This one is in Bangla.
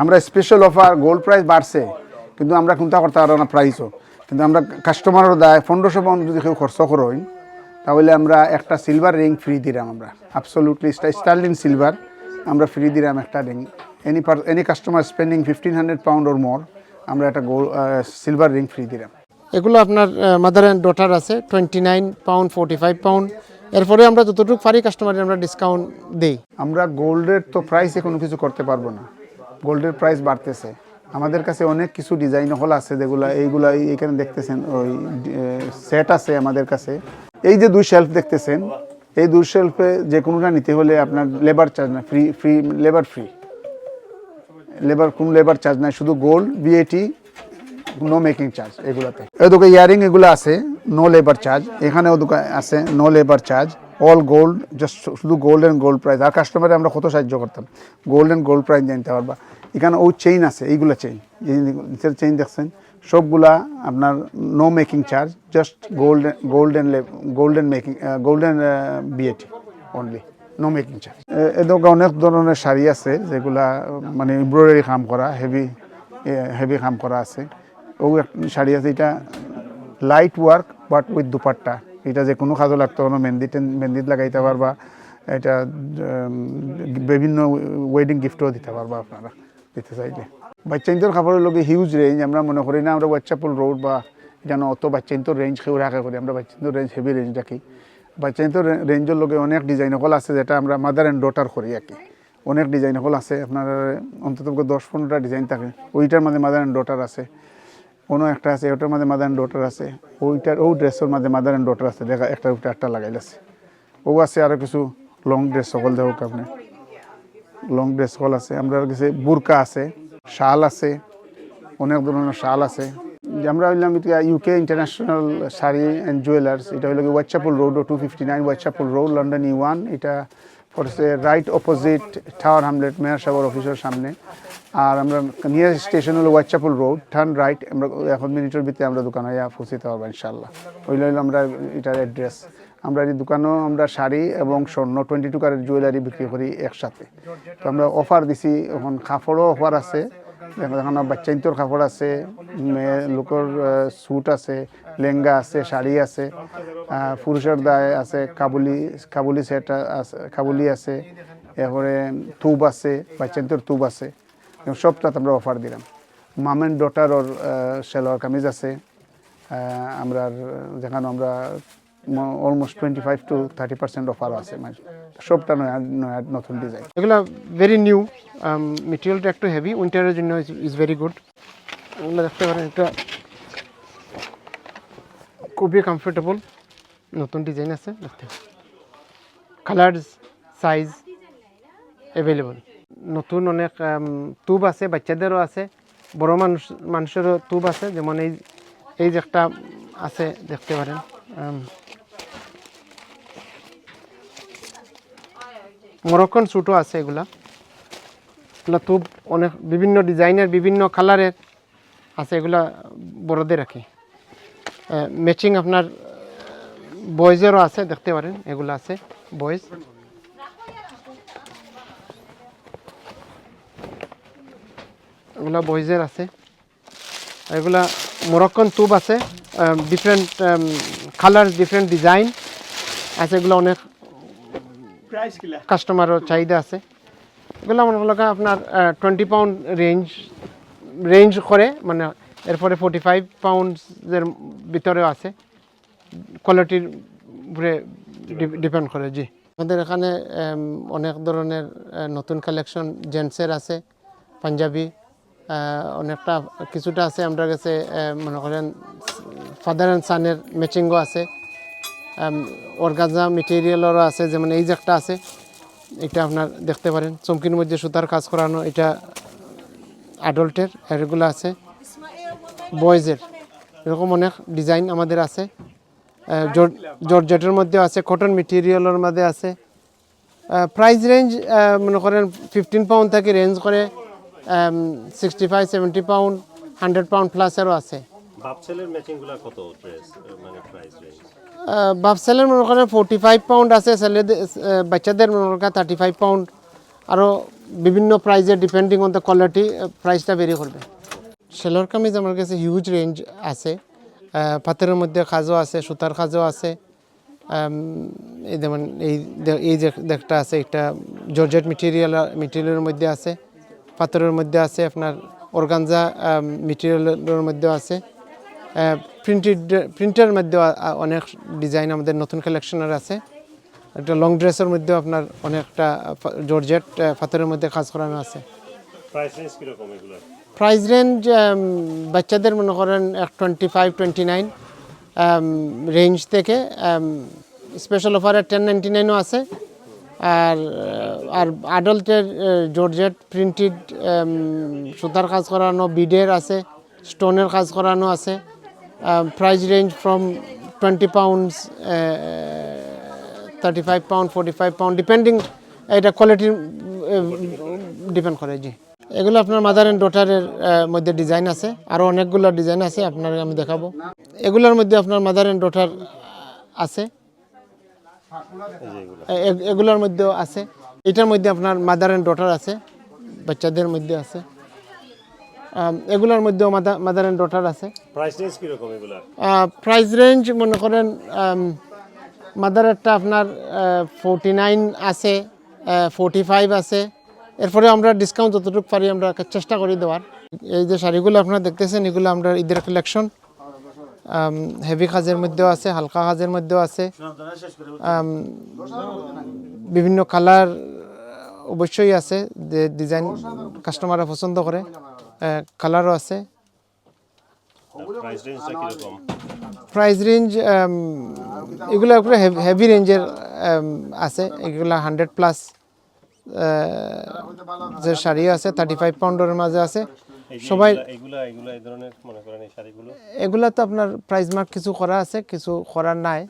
আমরা স্পেশাল অফার গোল্ড প্রাইস বাড়ছে কিন্তু আমরা চিন্তা করতে পারব না প্রাইসও কিন্তু আমরা কাস্টমারের দায় পনেরোশো পাউন্ড যদি কেউ খরচ করই তাহলে আমরা একটা সিলভার রিং ফ্রি দিলাম আমরা। অ্যাবসলুটলি স্টার্লিং সিলভার আমরা ফ্রি দিলাম একটা ring any per any customer spending fifteen hundred pound or more আমরা একটা গোল্ড সিলভার রিং ফ্রি দিলাম। এগুলো আপনার মাদার অ্যান্ড ডটার আছে twenty nine pound forty five pound এরপরে আমরা যতটুকু পারি কাস্টমারের আমরা ডিসকাউন্ট দিই। আমরা গোল্ডের তো প্রাইসে কোনো কিছু করতে পারব না। গোল্ডের প্রাইস বাড়তেছে। আমাদের কাছে অনেক কিছু ডিজাইন হল আছে যেগুলা এইগুলা এই- এখানে দেখতেছেন, ওই সেট আছে আমাদের কাছে। এই যে দুই শেলফ দেখতেছেন, এই দুই শেলফে যে কোনোটা নিতে হলে আপনার লেবার চার্জ না free free labour free. Labour, কোনো লেবার চার্জ নাই, শুধু gold VAT no making charge এগুলাতে। এই দোকানে ইয়ারিং এগুলো আছে নো লেবার চার্জ এখানেও দোকান আছে no labour charge all gold just শুধু গোল্ড অ্যান্ড গোল্ড প্রাইস আর কাস্টমারে আমরা কত সাহায্য করতাম? গোল্ড অ্যান্ড গোল্ড প্রাইস জানতে পারবা। এখানে ও চেইন আছে, এইগুলো চেইন নিচের চেইন দেখছেন, সবগুলা আপনার no making charge just gold gold and gold and making gold and VAT only no making charge এদিকে অনেক ধরনের শাড়ি আছে, যেগুলা মানে এমব্রয়ডারি কাম করা হেভি হেভি কাম করা আছে। ও শাড়ি আছে, এটা light work but with dupatta. এটা যে কোনো কাজও লাগতো কোনো মেহেন্দি মেহেন্দিত লাগাইতে পারবা, এটা বিভিন্ন ওয়েডিং গিফটও দিতে পারবা আপনারা, দিতে চাইলে। বাচ্চাইন্তর কাপড়ের লগে হিউজ রেঞ্জ আমরা মনে করি না আমরা বাচ্চাপুল রোড বা যেন অত বাচ্চাইন্তর রেঞ্জ কেউ রাখা করি, আমরা বাচ্চাইন্তর রেঞ্জ হেভি রেঞ্জ রাখি। বাচ্চাইন্তর রেঞ্জের লগে অনেক ডিজাইন হল আছে যেটা আমরা মাদার অ্যান্ড ডটার করি আর কি। অনেক ডিজাইন হল আছে, আপনার অন্তত দশ পনেরোটা ডিজাইন থাকে, ওইটার মধ্যে মাদার অ্যান্ড ডটার আছে। কোনো একটা আছে, ওটার মধ্যে মাদার অ্যান্ড ডটার আছে। ওইটার ও ড্রেসের মাঝে মাদার অ্যান্ড ডটার আছে। দেখা, একটা উপরে একটা লাগাইল আছে ও আছে আরও কিছু লং ড্রেস সকল দেখুক আপনি। লং ড্রেস সকল আছে। আমরা কাছে, বুরকা আছে, শাল আছে, অনেক ধরনের শাল আছে। আমরা হইলাম UK international sari and jewellers এটা হইল Whitechapel road two fifty nine Whitechapel road London E one এটা right opposite Tower Hamlet mayor সাগর অফিসের সামনে। আর আমরা নিয়ার স্টেশন হলো ওয়াইচাপুল রোড টার্ন রাইট আমরা এখন মিনিটের ভিতরে আমরা দোকান হইয়া পৌঁছিতে পারব ইনশাল্লাহ ওই হইল আমরা এটার অ্যাড্রেস আমরা এই দোকানেও আমরা শাড়ি এবং স্বর্ণ টোয়েন্টি টু কারের জুয়েলারি বিক্রি করি একসাথে। তো আমরা অফার দিছি, এখন কাপড়ও অফার আছে। এখন বাচ্চা ইন্তর কাপড় আছে, মেয়ে লোকের স্যুট আছে, লেহেঙ্গা আছে, শাড়ি আছে পুরুষের দায় আছে, কাবুলি কাবুলি সেট আছে, কাবুলি আছে, এরপরে তুব আছে, বাচ্চা ইন্তর তুব আছে। সবটাতে আমরা অফার দিলাম। মাম অ্যান্ড ডটারর সেলোয়ার কামিজ আছে। আমরা যেখানে আমরা almost twenty five to thirty percent offer আছে। মানে সবটা নয়া নয়া, নতুন ডিজাইন এগুলো ভেরি নিউ মেটেরিয়ালটা একটু হেভি উইন্টারের জন্য ইজ ভেরি গুড এগুলো দেখতে পারেন এটা খুবই কমফোর্টেবল নতুন ডিজাইন আছে। দেখতে কালার্স সাইজ অ্যাভেলেবল নতুন অনেক তুব আছে, বাচ্চাদেরও আছে, বড় মানুষ, মানুষেরও তুব আছে, যেমন এই এই যে একটা আছে, দেখতে পারেন মরক্কন স্যুটও আছে এগুলা। এগুলা তুব অনেক, বিভিন্ন ডিজাইনের, বিভিন্ন কালারের আছে, এগুলা বড়দের রাখি ম্যাচিং আপনার, বয়েজেরও আছে, দেখতে পারেন, এগুলো আছে, বয়েজ। এগুলা বয়েজের আছে। এগুলা মরক্কন তুব আছে ডিফারেন্ট কালার ডিফারেন্ট ডিজাইন আছে এগুলো অনেক কাস্টমারের চাহিদা আছে। এগুলো মনে আপনার টোয়েন্টি পাউন্ড রেঞ্জ রেঞ্জ করে মানে এরপরে ফোর্টি ফাইভ পাউন্ডসের ভিতরেও আছে। কোয়ালিটির উপরে ডিপেন্ড করে জি। আমাদের এখানে অনেক ধরনের নতুন কালেকশন জেন্টসের আছে পাঞ্জাবি অনেকটা কিছুটা আছে। আমরা কাছে মনে করেন, ফাদার অ্যান্ড সানের ম্যাচিংও আছে। অর্গাজা মেটেরিয়ালেরও আছে, যেমন এই যে একটা আছে, এটা আপনার দেখতে পারেন। চমকির মধ্যে সুতার কাজ করানো, এটা অ্যাডাল্টের এগুলো আছে। বয়েজের এরকম অনেক ডিজাইন আমাদের আছে। জর্জেটের মধ্যে আছে কটন মেটেরিয়ালের মধ্যে আছে। প্রাইস রেঞ্জ মনে করেন ফিফটিন পাউন্ড থেকে রেঞ্জ করে sixty five seventy pound hundred pound প্লাসেরও আছে। কত ড্রেস মানে প্রাইস রেঞ্জ বাপসেলের মনে করেন ফোর্টি ফাইভ পাউন্ড আছে ছেলেদের বাচ্চাদের মনে করেন থার্টি ফাইভ পাউন্ড আরও বিভিন্ন প্রাইজে ডিপেন্ডিং অন দ্য কোয়ালিটি প্রাইসটা ভেরি করবে। সেলোর কামিজ আমার কাছে হিউজ রেঞ্জ আছে। পাথরের মধ্যে খাজও আছে সুতার খাজও আছে। এই যেমন এই এই যে একটা আছে এটা জর্জেট মেটেরিয়াল মেটেরিয়ালের মধ্যে আছে। পাথরের মধ্যে আছে আপনার অর্গানজা মেটেরিয়ালের মধ্যেও আছে। প্রিন্টেড প্রিন্টের মধ্যেও অনেক ডিজাইন আমাদের নতুন কালেকশনের আছে। একটা লং ড্রেসের মধ্যেও আপনার অনেকটা জর্জেট পাথরের মধ্যে কাজ করানো আছে। প্রাইস রেঞ্জ প্রাইস রেঞ্জ বাচ্চাদের মনে করেন এক twenty five twenty nine range থেকে স্পেশাল অফারে টেন নাইনটি নাইনও আছে। আর আর আডাল্টের জর্জেট প্রিন্টেড সুতার কাজ করানো বিডের আছে স্টোনের কাজ করানো আছে price range from twenty pounds thirty five pound forty five pound depending এটা কোয়ালিটির ডিপেন্ড করে, জি। এগুলো আপনার মাদার অ্যান্ড ডটারের মধ্যে ডিজাইন আছে আরও অনেকগুলো ডিজাইন আছে, আপনার আমি দেখাবো। এগুলোর মধ্যে আপনার মাদার অ্যান্ড ডটার আছে। এগুলোর মধ্যেও আছে। এটার মধ্যে আপনার মাদার অ্যান্ড ডটার আছে বাচ্চাদের মধ্যে আছে। এগুলোর মধ্যেও মাদার অ্যান্ড ডটার আছে। প্রাইস রেঞ্জ কীরকম এগুলোর? প্রাইস রেঞ্জ মনে করেন মাদারেরটা আপনার ফোরটি নাইন আছে ফোরটি ফাইভ আছে। এরপরে আমরা ডিসকাউন্ট যতটুকু পারি আমরা চেষ্টা করি দেওয়ার। এই যে শাড়িগুলো আপনারা দেখতেছেন এগুলো আমরা ঈদের কালেকশন হেভি কাজের মধ্যেও আছে, হালকা কাজের মধ্যেও আছে। বিভিন্ন কালার অবশ্যই আছে, যে ডিজাইন কাস্টমাররা পছন্দ করে কালারও আছে। প্রাইস রেঞ্জ এগুলো একটু হেভি রেঞ্জের আছে। এগুলো হান্ড্রেড প্লাস যে শাড়ি আছে থার্টি ফাইভ পাউন্ডের মাঝে আছে। সবাই এগুলা- এগুলা এগুলা এই ধরনের মনে করেন এই শাড়িগুলো? এগুলা তো আপনার প্রাইস মার্ক কিছু করা আছে কিছু করার নাই।